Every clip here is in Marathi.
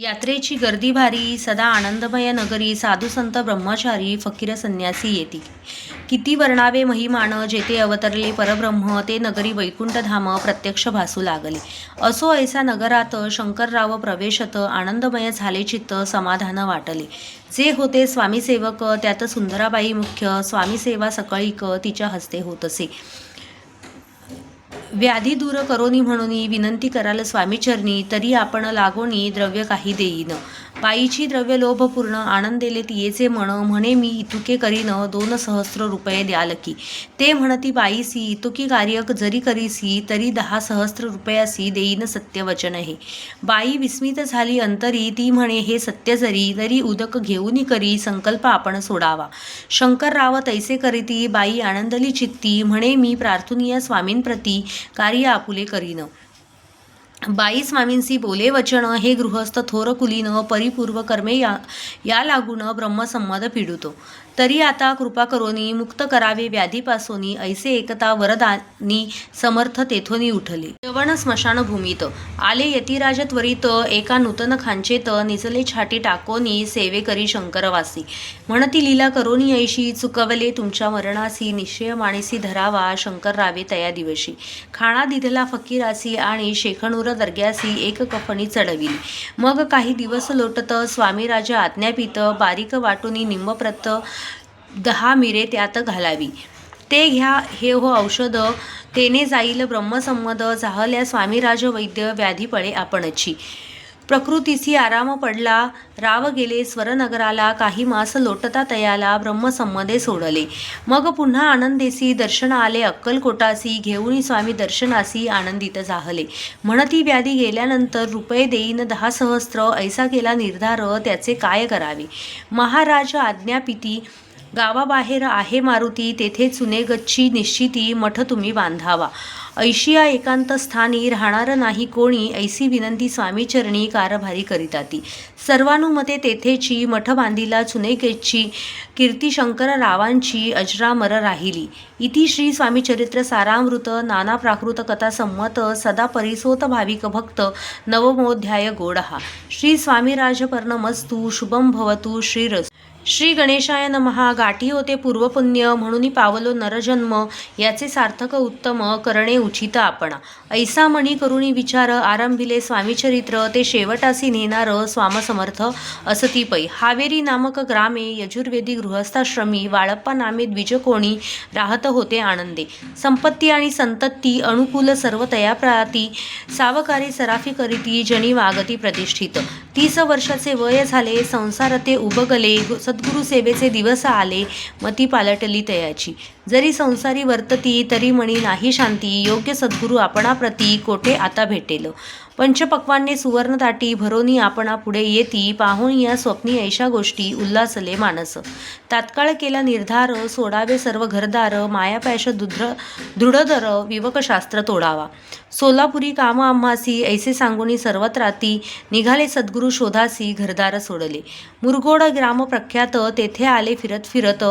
यात्रेची गर्दी भारी सदा आनंदमय नगरी साधू संत ब्रह्मचारी फकीर संन्यासी येती किती वर्णावे महिमान जेथे अवतरले परब्रह्म ते नगरी वैकुंठधाम प्रत्यक्ष भासू लागले. असो ऐसा नगरात शंकरराव प्रवेशत आनंदमय झाले चित्त समाधान वाटले. जे होते स्वामीसेवक त्यात सुंदराबाई मुख्य स्वामीसेवा सकळीक तिच्या हस्ते होत असे. व्याधी दूर करोनी म्हणून विनंती कराल स्वामीचरणी तरी आपण लागोनी द्रव्य काही देईन. बाईची द्रव्य लोभपूर्ण आनंदेले तियेचे म्हण म्हणे मी इतुके करीन दोन सहस्र रुपये द्याल की ते म्हणती बाईसी इतुकी कार्य जरी करीसी तरी दहा सहस्र रुपयासी देईन सत्यवचन हे. बाई विस्मित झाली अंतरी ती म्हणे हे सत्य जरी तरी उदक घेऊनी करी संकल्प आपण सोडावा. शंकरराव तैसे करीती बाई आनंदली चित्ती म्हणे मी प्रार्थनीय स्वामींप्रती कार्य आपुले करीन. बाई स्वामींसी बोले वचन हे गृहस्थ थोर कुलीन परिपूर्व कर्मे या या लागून ब्रह्मसंमद पिडुतो. तरी आता कृपा करोनी मुक्त करावे व्याधीपासोनी ऐसे एकता वरदानी समर्थ तेथोनी उठले. जवण स्मशानभूमीत आले यतिराज त्वरित एका नूतन खांचेत निचले छाटी टाकोनी सेवे करी शंकरवासी. म्हणती लीला करोनी ऐशी चुकवले तुमच्या मरणासी निश्चय माणिसी धरावा शंकर रावे तया दिवशी. खाणा दिधला फकीरासी आणि शेखणूर दर्ग्यासी एक कफणी चढविली. मग काही दिवस लोटत स्वामी राजा आज्ञापित बारीक वाटुनी निंबप्रत दहा मिरे त्यात घालावी. ते घ्या हे हो औषध. तेने जाईल ब्रह्मसंमद जाहल्या स्वामीराज वैद्य व्याधीपळे आपणची. प्रकृतीसी आराम पडला. राव गेले स्वरनगराला काही मास लोटता तयाला ब्रह्मसंमदे सोडले. मग पुन्हा आनंदेसी दर्शन आले अक्कलकोटासी घेऊनी स्वामी दर्शनासी आनंदित जाहले म्हणती व्याधी गेल्यानंतर रुपये देईन दहा सहस्त्र ऐसा केला निर्धार त्याचे काय करावे? महाराज आज्ञापिती गावाबाहेर आहे मारुती तेथे चुनेगच्ची निश्चिती मठ तुम्ही बांधावा. ऐशिया एकांत स्थानी राहणार नाही कोणी ऐसी विनंती स्वामीचरणी कारभारी करीताती. सर्वानुमते तेथेची मठ बांधिला चुनेकेची कीर्ती रावांची अजरामर राहिली. इति श्री स्वामीचरित्र सारामृत नाना प्राकृत कथा संमत सदा परिसोत भाविक भक्त नवमोध्याय गोडहा. श्री स्वामीराजपर्णमस्तु शुभम भवतु श्रीरस. श्री गणेशाय नमहा गाठी होते पूर्वपुण्य म्हणून पावलो नरजन्म याचे सार्थक उत्तम करणे उचित आपणा. ऐसा म्हणी करुणी विचार आरंभिले स्वामीचरित्र ते शेवटासी नेणार स्वामसमर्थ असती पै. हावेरी नामक ग्रामे यजुर्वेदी गृहस्थाश्रमी वाळप्पा नामे द्विजकोणी राहत होते आनंदे. संपत्ती आणि संतत्ती अनुकूल सर्व तयाप्राती सावकारी सराफी करीती जनी वागती प्रतिष्ठित. तीस वर्षाचे वय झाले संसार ते उबगले सद्गुरु सेवेचे दिवस आले मती पालटली तयाची. जरी संसारी वर्तती तरी म्हणी नाही शांती. योग्य सद्गुरु आपणाप्रती कोठे आता भेटेल? पंचपक्वांनी सुवर्णताटी भरोनी आपणा पुढे येती. पाहून या स्वप्नी ऐशा गोष्टी उल्हासले मानस. तात्काळ केला निर्धार सोडावे सर्व घरदार. मायापॅश दुध्र दृढदर विवकशास्त्र तोडावा. सोलापुरी काम आम्हासी ऐसे सांगुनी सर्वत्राती निघाले सद्गुरु शोधासी घरदार सोडले. मुरगोड ग्राम प्रख्यात तेथे आले फिरत फिरत.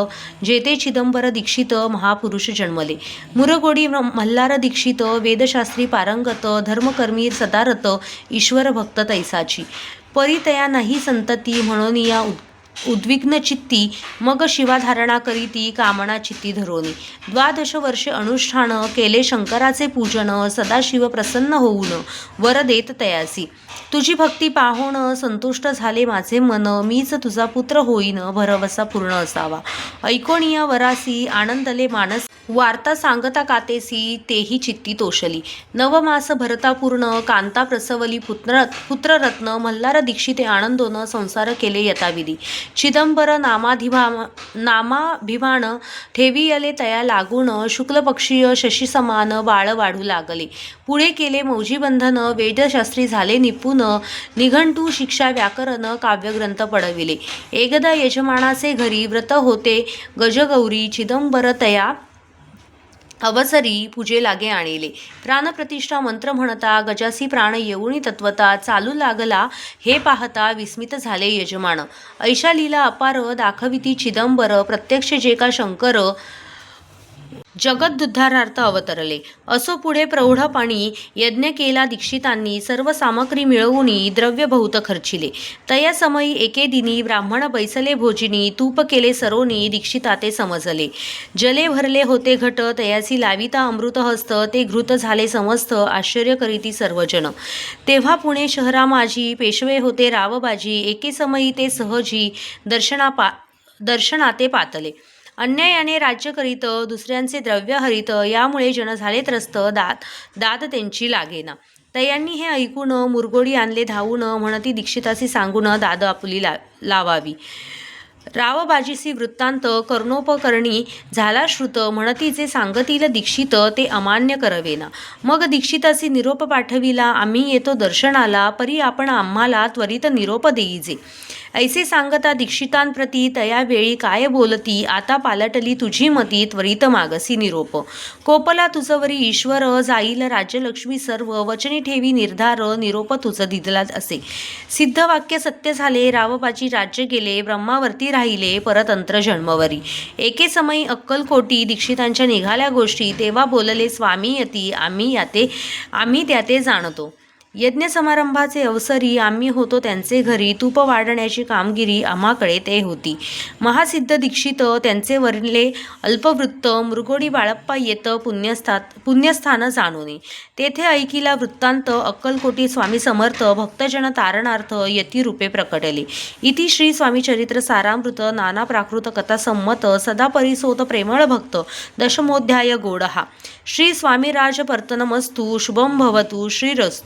जेते चिदंबर दीक्षित महापुरुष जन्मले. मुरगोडी मल्हार दीक्षित वेदशास्त्री पारंगत धर्मकर्मी सदारत ईश्वर भक्त तैसाची परितया नाही संतती म्हणून या उद्विग्न चित्ती मग शिवाधारणा करीती कामना चित्ती धरोनी. द्वादश वर्षे अनुष्ठान केले शंकराचे पूजन सदाशिव प्रसन्न होऊन वर देत तयासी. तुझी भक्ती पाहून संतुष्ट झाले माझे मन मीच तुझा पुत्र होईन भरवसा पूर्ण असावा. ऐकोणिया वरासी आनंदले मानस वार्ता सांगता कातेसी तेही चित्ती तोषली नवमास भरतापूर्ण कांता प्रसवली पुत्र पुत्ररत्न मल्हार दीक्षिते आनंदोन संसार केले यथाविधी. चिदंबर नामाधिभा नामाभिमान ठेवियले तया लागून शुक्लपक्षीय शशीसमान बाळ वाढू लागले. पुढे केले मौजीबंधन वेदशास्त्री झाले निपुण निघंटू शिक्षा व्याकरण काव्यग्रंथ पडविले एकदा यजमानाचे घरी व्रत होते गजगौरी चिदंबर तया अवसरी पूजे लागे आणिले. प्राणप्रतिष्ठा मंत्र म्हणता गजासी प्राण येऊणी तत्वता चालू लागला हे पाहता विस्मित झाले यजमान. ऐशा लीला अपार दाखविती चिदंबर प्रत्यक्ष जे का शंकर जगदुद्धारार्थ अवतरले. असो पुढे प्रौढपणी यज्ञ केला दीक्षितांनी सर्व सामग्री मिळवूनी द्रव्य बहुत खर्चिले. तया समयी एके दिनी ब्राह्मण बैसले भोजिनी तूप केले सरोनी दीक्षिता ते समजले. जले भरले होते घट तयासी लाविता अमृत हस्त ते घृत झाले समस्त आश्चर्य करीती सर्वजन तेव्हा पुणे शहरा माझी पेशवे होते रावबाजी एके समयी ते सहजी दर्शना पा दर्शनाते पातले. अन्यायाने राज्य करीत दुसऱ्यांचे द्रव्य हरित यामुळे जन झाले त्रस्त दात दात त्यांची लागेना. तयांनी हे ऐकून मुरगोडी आणले धावून म्हणती दीक्षितासी सांगून दाद आपुली ला लावावी. रावबाजीसी वृत्तांत कर्णोपकरणी झाला श्रुत म्हणतीचे सांगतील दीक्षित ते अमान्य करवेना. मग दीक्षितासी निरोप पाठविला आम्ही येतो दर्शनाला परी आपण आम्हाला त्वरित निरोप देईजे. ऐसे सांगता दीक्षितांप्रती तया वेळी काय बोलती? आता पालटली तुझी मती त्वरित मागसी निरोप. कोपला तुझवरी ईश्वर जाईल राज्यलक्ष्मी सर्व वचनी ठेवी निर्धार निरोप तुझ दिदला असे. सिद्ध वाक्य सत्य झाले रावबाजी राज्य गेले ब्रह्मावरती राहिले परतंत्र जन्मवरी एके समयी अक्कलकोटी दीक्षितांच्या निघाल्या गोष्टी तेव्हा बोलले स्वामी यती आम्ही याते आम्ही त्या ते जाणतो. यज्ञ समारंभाचे अवसरी आम्ही होतो त्यांचे घरी. तूप वाढण्याची कामगिरी आम्हाकडे ते होती. महासिद्ध दीक्षित त्यांचे वरले अल्पवृत्त मृगोडी बाळप्पा येत पुण्यस्थात पुण्यस्थान जाणून. तेथे ऐकिला वृत्तांत अक्कलकोटी स्वामी समर्थ भक्तजन तारणार्थ यतिरूपे प्रकटले. इति श्री स्वामी चरित्र सारामृत नाना प्राकृत कथा संमत सदा परिसोत प्रेमळ भक्त दशमोध्याय गोडहा. श्री स्वामीराज पर्तनमस्तु शुभम भवतु श्रीरस्तु.